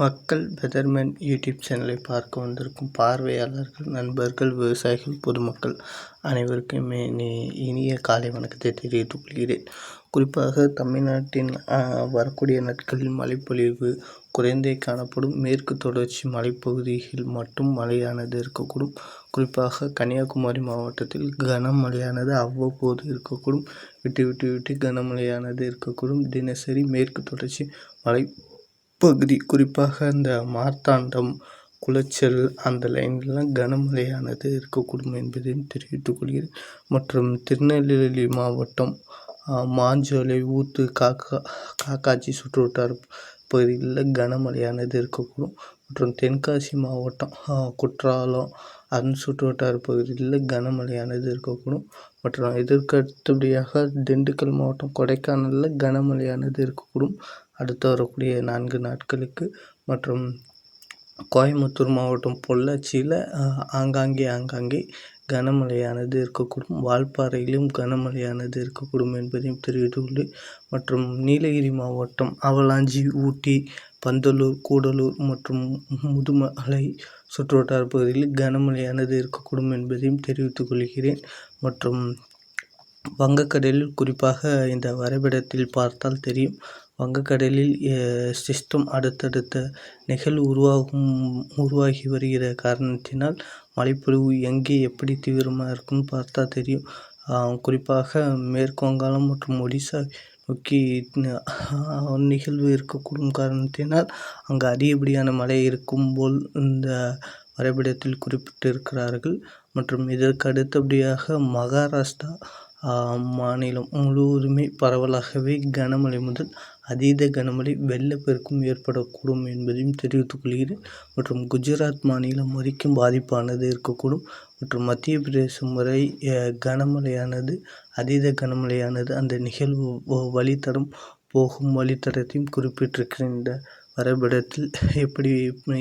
மக்கள் பெதர்மேன் யூடியூப் சேனலை பார்க்க வந்திருக்கும் பார்வையாளர்கள் நண்பர்கள் விவசாயிகள் பொதுமக்கள் அனைவருக்குமே இனிய காலை வணக்கத்தை தெரிவித்துக் கொள்கிறேன். குறிப்பாக தமிழ்நாட்டின் வரக்கூடிய நாட்களில் மழைப்பொழிவு குறைந்தே காணப்படும். மேற்கு தொடர்ச்சி மலைப்பகுதியில் மட்டும் மழையானது இருக்கக்கூடும். குறிப்பாக கன்னியாகுமரி மாவட்டத்தில் கனமழையானது அவ்வப்போது இருக்கக்கூடும். விட்டு விட்டு விட்டு கனமழையானது இருக்கக்கூடும். தினசரி மேற்கு தொடர்ச்சி மலை பகுதி குறிப்பாக இந்த மார்த்தாண்டம் குளச்சல் அந்த லைன்லாம் கனமழையானது இருக்கக்கூடும் என்பதையும் தெரிவித்துக் கொள்கிறேன். மற்றும் திருநெல்வேலி மாவட்டம் மாஞ்சோலை ஊத்து காக்கா காக்காட்சி சுற்றுவட்டார பகுதிகளில் கனமழையானது இருக்கக்கூடும். மற்றும் தென்காசி மாவட்டம் குற்றாலம் அதன் சுற்றுவட்டார பகுதிகளில் கனமழையானது இருக்கக்கூடும். மற்றும் இதற்கு அடுத்தபடியாக திண்டுக்கல் மாவட்டம் கொடைக்கானலில் கனமழையானது இருக்கக்கூடும். அடுத்து வரக்கூடிய நான்கு நாட்களுக்கு மற்றும் கோயம்புத்தூர் மாவட்டம் பொள்ளாச்சியில் ஆங்காங்கே ஆங்காங்கே கனமழையானது இருக்கக்கூடும். வால்பாறையிலும் கனமழையானது இருக்கக்கூடும் என்பதையும் தெரிவித்துள்ளேன் மற்றும் நீலகிரி மாவட்டம் அவலாஞ்சி ஊட்டி பந்தலூர் கூடலூர் மற்றும் முதுமலை சுற்றுவட்டார பகுதியில் கனமழையானது இருக்கக்கூடும் என்பதையும் தெரிவித்துக் கொள்கிறேன். மற்றும் வங்கக்கடலில் குறிப்பாக இந்த வரைபடத்தில் பார்த்தால் தெரியும். வங்கக்கடலில் சிஸ்டம் அடுத்தடுத்த நிகழ்வு உருவாகும் உருவாகி வருகிற காரணத்தினால் மழைப்பொழிவு எங்கே எப்படி தீவிரமாக இருக்கும்னு பார்த்தா தெரியும். குறிப்பாக மேற்கு வங்காளம் மற்றும் ஒடிசா நோக்கி நிகழ்வு இருக்கக்கூடும் காரணத்தினால் அங்கு அதிகப்படியான மழை இருக்கும் போல் இந்த வரைபடத்தில் குறிப்பிட்டிருக்கிறார்கள். மற்றும் இதற்கு அடுத்தபடியாக மகாராஷ்டிரா மாநிலம் முழுவதுமே பரவலாகவே கனமழை முதல் அதீத கனமழை வெள்ளப்பெருக்கும் ஏற்படக்கூடும் என்பதையும் தெரிவித்துக் கொள்கிறேன். மற்றும் குஜராத் மாநிலம் வரைக்கும் பாதிப்பானது இருக்கக்கூடும். மற்றும் மத்திய பிரதேசம் வரை கனமழையானது அதீத கனமழையானது அந்த நிகழ்வு வழித்தடம் போகும் வழித்தடத்தையும் குறிப்பிட்டிருக்கிறேன். இந்த வரைபடத்தில் எப்படி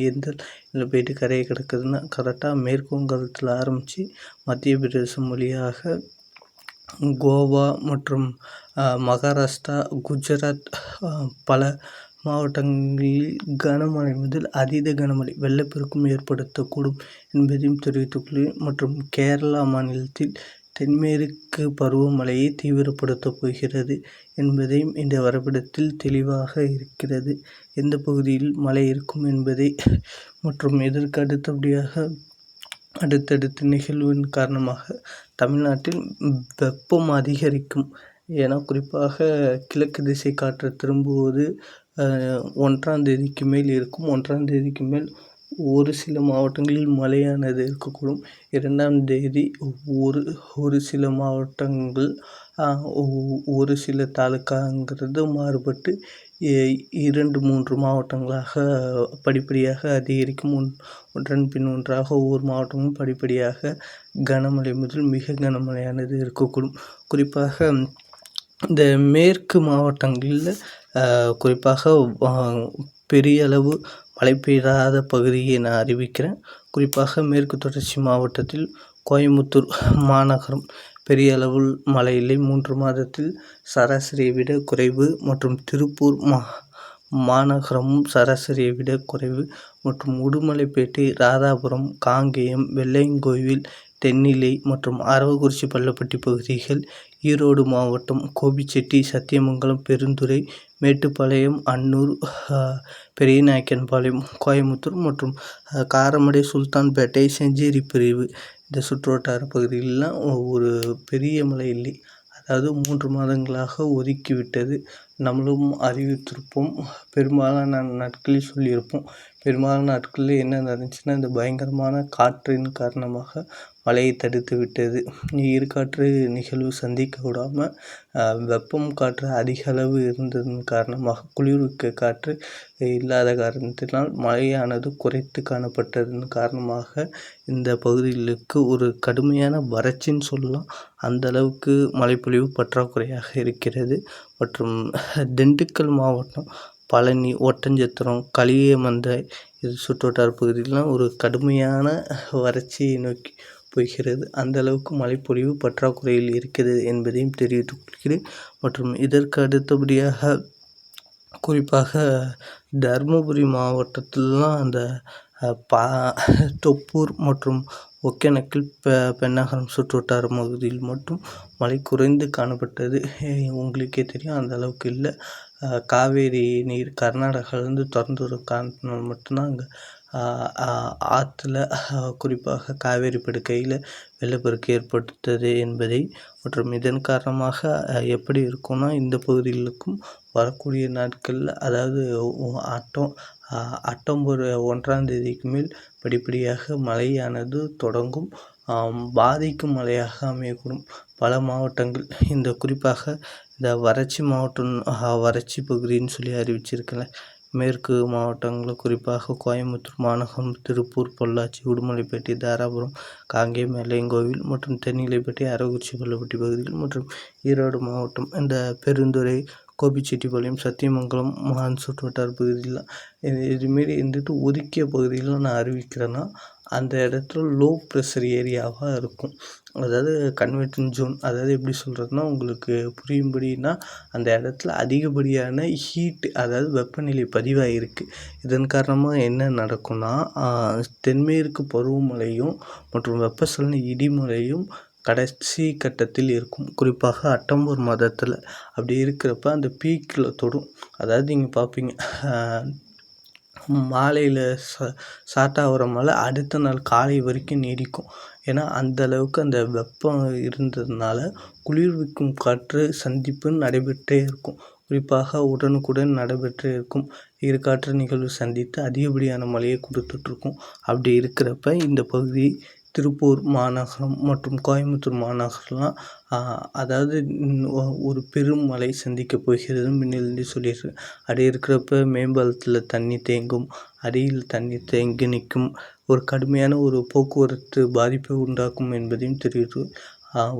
எந்த இதில் போயிட்டு கரையை கிடக்குதுன்னா கரெக்டாக மேற்குவங்கத்தில் ஆரம்பித்து மத்திய பிரதேசம் வழியாக கோவா மற்றும் மகாராஷ்டிரா குஜராத் பல மாவட்டங்களில் கனமழை முதல் அதீத கனமழை வெள்ளப்பெருக்கும் ஏற்படுத்தக்கூடும் என்பதையும் தெரிவித்துள்ளேன் மற்றும் கேரளா மாநிலத்தில் தென்மேற்கு பருவமழையை தீவிரப்படுத்தப் போகிறது என்பதையும் இந்த வரைபடத்தில் தெளிவாக இருக்கிறது. எந்த பகுதியில் மழை இருக்கும் என்பதை மற்றும் இதற்கு அடுத்தபடியாக அடுத்தடுத்த நிகழ்வின் காரணமாக தமிழ்நாட்டில் வெப்பம் அதிகரிக்கும் ஏன்னா குறிப்பாக கிழக்கு திசை காற்று திரும்புவது ஒன்றாம் தேதிக்கு மேல் இருக்கும். ஒன்றாம் தேதிக்கு மேல் ஒரு சில மாவட்டங்களில் மழையானது இருக்கக்கூடும். இரண்டாம் தேதி ஒரு ஒரு சில மாவட்டங்கள் ஒரு சில தாலுக்காங்கிறது மாறுபட்டு இரண்டு மூன்று மாவட்டங்களாக படிப்படியாக அதிகரிக்கும். ஒன் ஒன்றன் பின் ஒன்றாக ஒவ்வொரு மாவட்டமும் படிப்படியாக கனமழை முதல் மிக கனமழையானது இருக்கக்கூடும். குறிப்பாக இந்த மேற்கு மாவட்டங்களில் குறிப்பாக பெரிய அளவு மழை பெய்யாத பகுதியை நான் அறிவிக்கிறேன். குறிப்பாக மேற்கு தொடர்ச்சி மாவட்டத்தில் கோயம்புத்தூர் மாநகரம் பெரிய அளவில் மழை இல்லை. மூன்று மாதத்தில் சராசரியை விட குறைவு மற்றும் திருப்பூர் மா மாநகரமும் சராசரியை விட குறைவு மற்றும் உடுமலைப்பேட்டை ராதாபுரம் காங்கேயம் வெள்ளையங்கோவில் தென்னிலை மற்றும் அரவக்குறிச்சி பள்ளப்பட்டி பகுதிகள் ஈரோடு மாவட்டம் கோபிச்செட்டி சத்தியமங்கலம் பெருந்துறை மேட்டுப்பாளையம் அன்னூர் பெரியநாயக்கன்பாளையம் கோயம்புத்தூர் மற்றும் காரமடை சுல்தான்பேட்டை செஞ்சேரி பிரிவு. இந்த சுற்றுவட்டார பகுதிகளெலாம் ஒரு பெரிய மழை இல்லை அதாவது மூன்று மாதங்களாக ஒதுக்கிவிட்டது நம்மளும் அறிவித்திருப்போம். பெரும்பாலான நாட்களில் சொல்லியிருப்போம். பெரும்பாலான நாட்களில் என்ன நடந்துச்சுன்னா இந்த பயங்கரமான காற்றின் காரணமாக மழையை தடுத்து விட்டது. ஈர்க்காற்று நிகழ்வு சந்திக்க விடாமல் வெப்பம் காற்று அதிக அளவு இருந்ததன் காரணமாக குளிர்விக்க காற்று இல்லாத காரணத்தினால் மழையானது குறைத்து காணப்பட்டதன் காரணமாக இந்த பகுதிகளுக்கு ஒரு கடுமையான வறட்சின்னு சொல்லலாம். அந்த அளவுக்கு மழைப்பொழிவு பற்றாக்குறையாக இருக்கிறது. மற்றும் திண்டுக்கல் மாவட்டம் பழனி ஒட்டஞ்சத்திரம் களியமந்தை இது சுற்றுவட்டார பகுதிகளெலாம் ஒரு கடுமையான வறட்சியை நோக்கி போகிறது அந்த அளவுக்கு மழைப்பொழிவு பற்றாக்குறையில் இருக்கிறது என்பதையும் தெரிவித்துக் கொள்கிறேன். மற்றும் இதற்கு அடுத்தபடியாக குறிப்பாக தருமபுரி மாவட்டத்திலலாம் அந்த பா தொப்பூர் மற்றும் ஒகேனக்கல் பெ பென்னாகரம் சுற்றுவட்டார பகுதியில் மட்டும் மழை குறைந்து காணப்பட்டது. உங்களுக்கே தெரியும் அந்த அளவுக்கு இல்லை. காவேரி நீர் கர்நாடகாவிலேருந்து திறந்து வரும் காரணத்தினால் மட்டும்தான் அங்கே ஆற்றுல குறிப்பாக காவேரி படுகையில் வெள்ளப்பெருக்கு ஏற்பட்டது என்பதை மற்றும் இதன் காரணமாக எப்படி இருக்கும்னா இந்த பகுதிகளுக்கும் வரக்கூடிய நாட்களில் அதாவது ஆட்டம் அக்டோபர் ஒன்றாம் தேதிக்கு மேல் படிப்படியாக மழையானது தொடங்கும். பாதிக்கும் மழையாக அமையக்கூடும். பல மாவட்டங்கள் இந்த குறிப்பாக இந்த வறட்சி மாவட்டம் வறட்சி பகுதின்னு சொல்லி அறிவிச்சிருக்கல. மேற்கு மாவட்டங்களில் குறிப்பாக கோயம்புத்தூர் மாநகரம் திருப்பூர் பொள்ளாச்சி உடுமலைப்பேட்டை தாராபுரம் காங்கேயம் வெள்ளையங்கோவில் மற்றும் தென்னிலைப்பேட்டை அரவக்குறிச்சி பள்ளப்பட்டி பகுதிகள் மற்றும் ஈரோடு மாவட்டம். இந்த பெருந்துறை கோபிச்செட்டிப்பாளையம் சத்தியமங்கலம் மான் சுற்றுவட்டார பகுதியில் இதுமாரி இருந்துட்டு ஒதுக்கிய பகுதியில் நான் அறிவிக்கிறேன்னா அந்த இடத்துல லோ ப்ரெஷர் ஏரியாவாக இருக்கும். அதாவது கன்வெர்ட்டிங் ஜோன் அதாவது எப்படி சொல்கிறதுனா உங்களுக்கு புரியும்படினா அந்த இடத்துல அதிகப்படியான ஹீட் அதாவது வெப்பநிலை பதிவாகிருக்கு இதன் காரணமாக என்ன நடக்கும்னா தென்மேற்கு பருவமழையும் மற்றும் வெப்பசலன இடிமழையும் கடைசி கட்டத்தில் இருக்கும். குறிப்பாக அக்டோபர் மாதத்தில் அப்படி இருக்கிறப்ப அந்த பீக்கில் தொடும். அதாவது நீங்கள் பார்ப்பீங்க மாலையில் ச ஸ்டார்ட் ஆகிற மழை அடுத்த நாள் காலை வரைக்கும் நீடிக்கும். ஏன்னா அந்த அளவுக்கு அந்த வெப்பம் இருந்ததுனால குளிர்விக்கும் காற்று சந்திப்பு நடைபெற்றே இருக்கும். குறிப்பாக உடனுக்குடன் நடைபெற்றே இருக்கும். இரு காற்று நிகழ்வு சந்தித்து அதிகப்படியான மழையை கொடுத்துட்ருக்கும். அப்படி இருக்கிறப்ப இந்த பகுதி திருப்பூர் மாநகரம் மற்றும் கோயம்புத்தூர் மாநகரம்லாம் அதாவது ஒரு பெரும் மழை சந்திக்க போகிறது முன்னிலிருந்து சொல்லியிருக்கு. அப்படி இருக்கிறப்ப மேம்பாலத்தில் தண்ணி தேங்கும் அடியில் தண்ணி தேங்கி நிற்கும் ஒரு கடுமையான ஒரு போக்குவரத்து பாதிப்பை உண்டாக்கும் என்பதையும் தெரிவித்து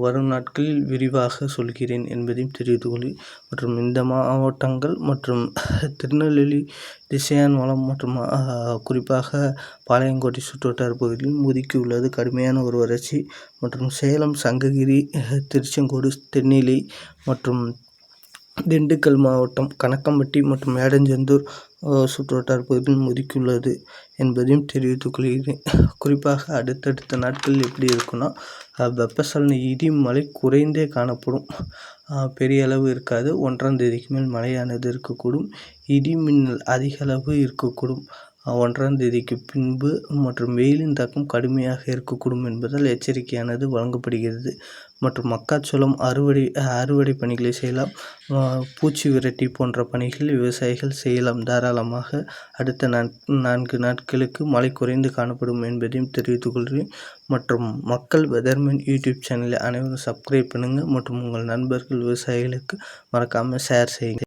வரும் நாட்களில் விரிவாக சொல்கிறேன் என்பதையும் தெரிவித்துக் கொள்ளி மற்றும் இந்த மாவட்டங்கள் மற்றும் திருநெல்வேலி திசையன்மலம் மற்றும் குறிப்பாக பாளையங்கோட்டை சுற்றுவட்டார பகுதியில் முதுக்கி உள்ளது. கடுமையான ஒரு வறட்சி மற்றும் சேலம் சங்ககிரி திருச்செங்கோடு தென்னிலை மற்றும் திண்டுக்கல் மாவட்டம் கணக்கம்பட்டி மற்றும் மேடஞ்சந்தூர் சுற்றுவட்டார பகுதியில் முதுக்கியுள்ளது என்பதையும் தெரிவித்துக் கொள்கிறேன். குறிப்பாக அடுத்தடுத்த நாட்களில் எப்படி இருக்குன்னா வெப்பசலன இடி மழை குறைந்தே காணப்படும். பெரிய அளவு இருக்காது. ஒன்றாம் தேதிக்கு மேல் மழையானது இருக்கக்கூடும். இடி மின்னல் அதிக அளவு இருக்கக்கூடும். ஒன்றாம் தேதிக்கு பின்பு மற்றும் வெயிலின் தாக்கம் கடுமையாக இருக்கக்கூடும் என்பதால் எச்சரிக்கையானது வழங்கப்படுகிறது. மற்றும் மக்காச்சோளம் அறுவடை அறுவடை பணிகளை செய்யலாம். பூச்சி விரட்டி போன்ற பணிகள் விவசாயிகள் செய்யலாம். தாராளமாக அடுத்த நான்கு நாட்களுக்கு மழை குறைந்து காணப்படும் என்பதையும் தெரிவித்துக் கொள்கிறேன். மற்றும் மக்கள் வெதர்மேன் யூடியூப் சேனலை அனைவரும் சப்ஸ்கிரைப் பண்ணுங்கள் மற்றும் உங்கள் நண்பர்கள் விவசாயிகளுக்கு மறக்காமல் ஷேர் செய்யுங்கள்